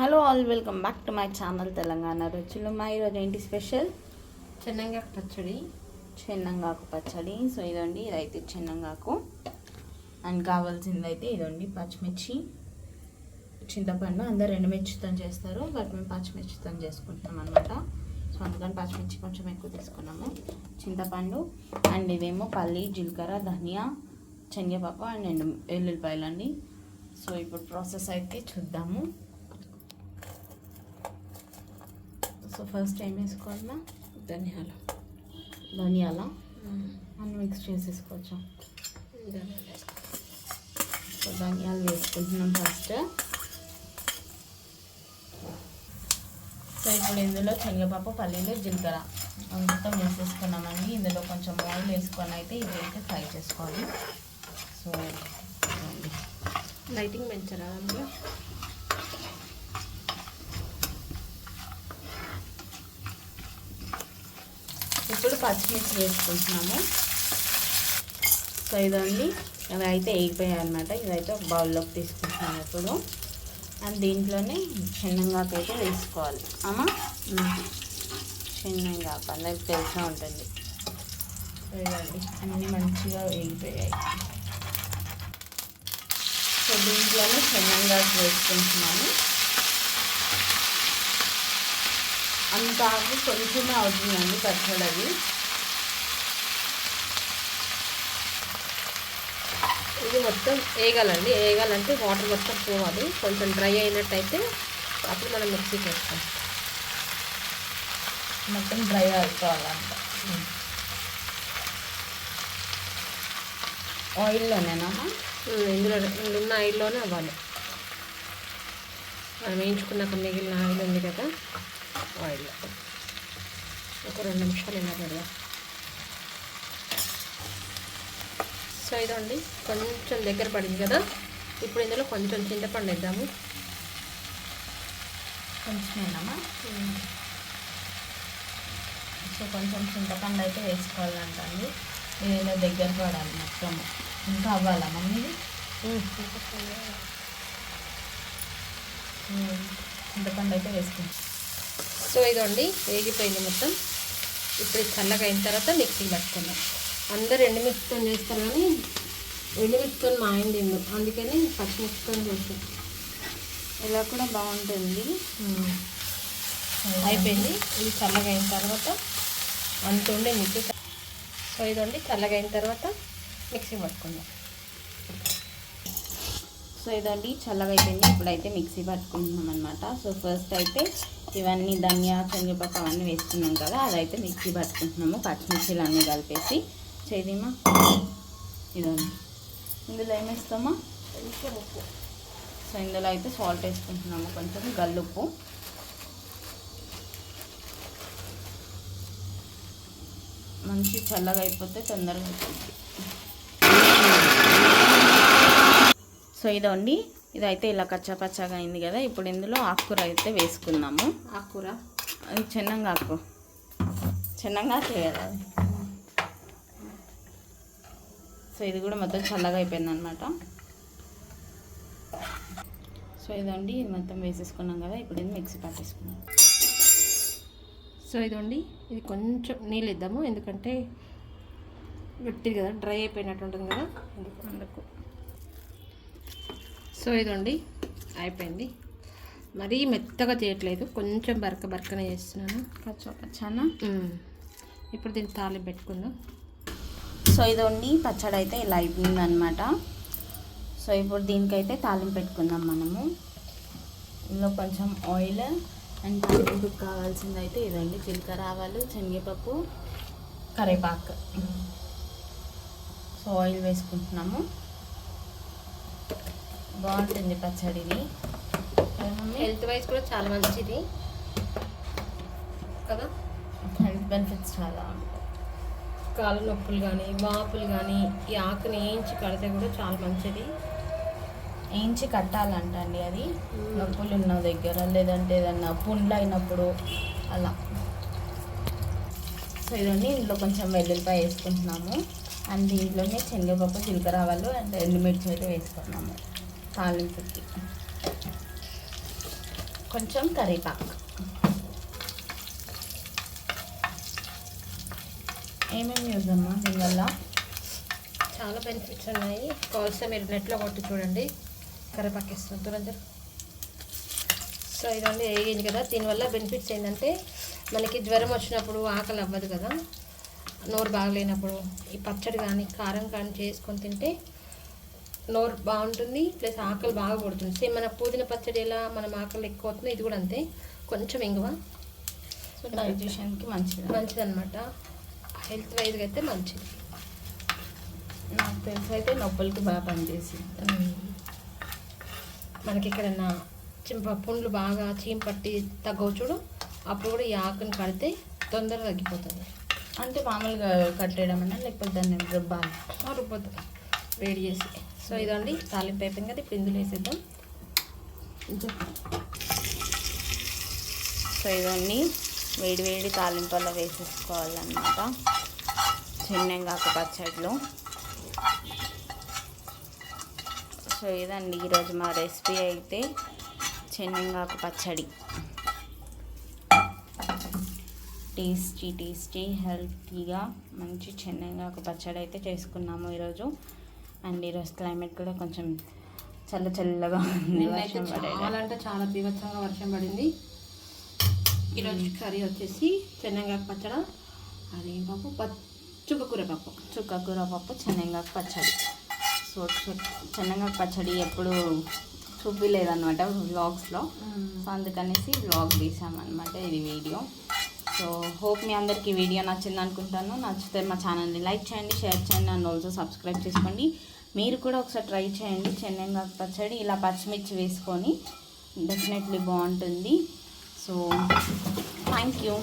Hello all welcome back to my channel Telangana రుచులు. మా ఈరోజు ఏంటి స్పెషల్? చెన్నంగా పచ్చడి. చెన్నంగాకు పచ్చడి. సో ఇదండి ఇదైతే చెన్నంగాకు. అండ్ కావాల్సింది అయితే ఇదండి పచ్చిమిర్చి. చింతపండు అందరు ఎండుమిర్చితో చేస్తారు బట్ మేము పచ్చిమిర్చితో చేసుకుంటాం అనమాట సో అందుకని పచ్చిమిర్చి కొంచెం ఎక్కువ తీసుకున్నాము. చింతపండు అండ్ ఇదేమో పల్లి జీలకర్ర ధనియా శనగపప్పు అండ్ ఎండు వెల్లుల్లిపాయలు అండి సో ఇప్పుడు ప్రాసెస్ అయితే చూద్దాము. సో ఫస్ట్ ఏం వేసుకోవాలన్నా ధనియాలు. ధనియాల? అన్ని మిక్స్ చేసేసుకోవచ్చు. సో ధనియాలు వేసుకుంటున్నాం ఫస్ట్ సో ఇప్పుడు ఇందులో శనగపప్పు పల్లీలు జీలకర్ర మొత్తం వేసేసుకున్నామండి. ఇందులో కొంచెం ఆయిల్ వేసుకొని అయితే ఇవి అయితే ఫ్రై చేసుకోవాలి. సో. లైటింగ్ పెంచరా అందులో? ఇప్పుడు పచ్చిమిర్చి వేసుకుంటున్నాము. సో ఇదండి. అవి అయితే వేగిపోయాయి అనమాట ఇదైతే ఒక బౌల్లోకి తీసుకుంటున్నాము ఇప్పుడు. అండ్ దీంట్లోనే చిన్నంగాకు అయితే వేసుకోవాలి. అమ్మా? చిన్నంగాకు అందరికి తెలిసే ఉంటుంది. ఇదండి. అన్నీ మంచిగా వేగిపోయాయి. సో దీంట్లోనే చిన్నంగాకు వేసుకుంటున్నాము. అంత ఆకు కొంచెమే అవుతుందండి పచ్చడి అది ఇది మొత్తం వేగాలండి. వేగాలంటే వాటర్ మొత్తం పోవాలి. కొంచెం డ్రై అయినట్టయితే అప్పుడు మనం మిక్సీకి వేస్తాం మొత్తం డ్రై అయిపోవాలంట. ఆయిల్లోనేనా? ఇందులో ఉన్న ఆయిల్లోనే అవ్వాలి. మనం వేయించుకున్నాక మిగిలిన ఆయిల్ ఉంది కదా. ఆయిల్. ఒక రెండు నిమిషాలు ఇలా పెడదాం. సో ఇదండి కొంచెం దగ్గర పడింది కదా? ఇప్పుడు ఇందులో కొంచెం చింతపండు వేద్దాము. కొంచెమేనమ్మా సో కొంచెం చింతపండు అయితే వేసుకోవాలంట అండి ఇదేదో దగ్గర పడాలి మొత్తం. ఇంకా అవ్వాలా మమ్మీది ఉమ్, చింతపండు అయితే వేసుకుంటాం సో ఇదండి వేగిపోయింది మొత్తం. ఇప్పుడు చల్లగా అయిన తర్వాత మిక్సీ పట్టుకుందాం. అందరు ఎండుమిర్చితో చేస్తారు కానీ ఎండుమిర్చితో మా ఆయన తిండు అందుకని పచ్చిమిర్చితో చేస్తాం ఇలా కూడా బాగుంటుంది. అయిపోయింది. ఇది చల్లగా అయిన తర్వాత అంత ఉండే మిక్సీ. సో ఇదండి చల్లగా అయిన తర్వాత మిక్సీ పట్టుకుందాం. సో ఇదండి చల్లగా అయిపోయింది ఇప్పుడైతే మిక్సీ పట్టుకుంటున్నాం అనమాట సో ఫస్ట్ అయితే ఇవన్నీ ధనియా శనగపప్పు అవన్నీ వేసుకున్నాం కదా అదైతే మిక్సీ పట్టుకుంటున్నాము. పచ్చిమిర్చిలు అన్నీ కలిపేసి. చేదిమా? ఇదండి ఇందులో ఏం వేస్తామా? కొంచెం ఉప్పు సో ఇందులో అయితే సాల్ట్ వేసుకుంటున్నాము కొంచెం గల్లుప్పు. మంచి చల్లగా అయిపోతే తొందరగా సో ఇదండి ఇదైతే ఇలా కచ్చా పచ్చాగా అయింది కదా ఇప్పుడు ఇందులో ఆకుకూర అయితే వేసుకుందాము. ఆకుకూర అది చిన్నంగా ఆకు. చిన్నంగా కదా అది. సో ఇది కూడా మొత్తం చల్లగా అయిపోయింది అనమాట సో ఇదండి ఇది మొత్తం వేసేసుకున్నాం కదా ఇప్పుడు ఇది మిక్సీ పట్టేసుకున్నాం సో ఇదండి ఇది కొంచెం నీళ్ళు ఇద్దాము ఎందుకంటే గట్టిది కదా డ్రై అయిపోయినట్టు ఉంటుంది కదా అందుకు అందుకు. సో ఇదండి అయిపోయింది. మరీ మెత్తగా చేయట్లేదు కొంచెం బరక బరకనే చేస్తున్నాను. పచ్చానా. ఇప్పుడు దీన్ని తాలింపు పెట్టుకుందాం. సో ఇదండి పచ్చడి అయితే ఇలా అయిపోయింది అనమాట సో ఇప్పుడు దీనికైతే తాలింపు పెట్టుకుందాం మనము. ఇందులో కొంచెం ఆయిల్ అండ్ తాలింపుకి కావాల్సింది అయితే ఇదండి జీలకర్ర ఆవాలు శనగపప్పు కరివేపాకు. సో ఆయిల్ వేసుకుంటున్నాము. బాగుంటుంది పచ్చడి ఇది హెల్త్ వైజ్ కూడా చాలా మంచిది. కదా? హెల్త్ బెనిఫిట్స్ చాలా. కాళ్ళ నొప్పులు కానీ వాపులు కానీ ఈ ఆకుని వేయించి కడితే కూడా చాలా మంచిది. వేయించి కట్టాలంట అండి అది నొప్పులు ఉన్న దగ్గర లేదంటే ఏదన్నా పుండ్లు అయినప్పుడు అలా. సో ఇదండి ఇందులో కొంచెం వెల్లుల్లిపాయ వేసుకుంటున్నాము. అండ్ దీంట్లోనే శనగపప్పు జీలకర్ర ఆవాలు అండ్ ఎండుమిర్చి అయితే వేసుకున్నాము. తాలింపుకి. కొంచెం కరివేపాకు. ఏమేమి యూజ్ అమ్మా దీనివల్ల చాలా బెనిఫిట్స్ ఉన్నాయి. కావాల్సిన మీరు నెట్లో కొట్టి చూడండి. కరివేపాకు ఇస్తున్నారు తురంజర్ సో ఇదండి వేగింది కదా. దీనివల్ల బెనిఫిట్స్ ఏంటంటే మనకి జ్వరం వచ్చినప్పుడు ఆకలి అవ్వదు కదా. నోరు బాగలేనప్పుడు ఈ పచ్చడి కానీ కారం కానీ చేసుకొని తింటే నోరు బాగుంటుంది ప్లస్ ఆకలి బాగా పడుతుంది సేమ్ మన పుదీనా పచ్చడి ఎలా మనం ఆకలి ఎక్కువ అవుతుంది ఇది కూడా అంతే. కొంచెం ఇంగువ. సో డైజెషన్కి మంచిది. మంచిదన్నమాట. హెల్త్ వైజ్గా అయితే మంచిది. నాకు తెలిసి అయితే నొప్పులకి బాగా పనిచేసింది. మనకి ఎక్కడన్నా చింప పుండ్లు బాగా చీమ పట్టి తగ్గవు చూడు అప్పుడు కూడా ఈ ఆకుని కడితే తొందరగా తగ్గిపోతుంది. అంటే మామూలుగా కట్టేయడం అన్నా లేకపోతే దాన్ని రుబ్బాలి? ఆ రుబ్బొద్దు. వేడి చేసి. సో ఇదండి తాలింపు అయిపోయింది కదా ఇప్పుడు ఇందులో వేసేద్దాం. సో ఇవన్నీ వేడి వేడి తాలింపల్లో వేసేసుకోవాలన్నమాట. చెన్నెంగాకు పచ్చడిలో సో ఇదండి ఈరోజు మా రెసిపీ అయితే చెన్నెంగాకు పచ్చడి. టేస్టీ టేస్టీ హెల్తీగా మంచి చెన్నెంగాకు పచ్చడి అయితే చేసుకున్నాము ఈరోజు. అండ్ ఈరోజు క్లైమేట్ కూడా కొంచెం చల్ల చల్లగా ఉంది వర్షం చాలా అంటే చాలా తీవ్రంగా వర్షం పడింది. ఈరోజు కర్రీ వచ్చేసి చెన్నగాకు పచ్చడ అది పప్పు చుక్కకూర పప్పు. చుక్కకూర పప్పు చెన్నెంగాకు పచ్చడి. సో చెన్నెంగాకు పచ్చడి ఎప్పుడు చూపించలేదన్నమాట వ్లాగ్స్లో. సో అందుకనేసి వ్లాగ్ తీసామన్నమాట ఇది వీడియో. సో హోప్ మీ అందరికీ వీడియో నచ్చింది అనుకుంటాను. నచ్చితే మా ఛానల్ని లైక్ చేయండి షేర్ చేయండి అండ్ ఆల్సో సబ్స్క్రైబ్ చేసుకోండి. మీరు కూడా ఒకసారి ట్రై చేయండి. చెన్నెంగాకు పచ్చడి ఇలా పచ్చిమిర్చి వేసుకొని డెఫినెట్లీ బాగుంటుంది. So thank you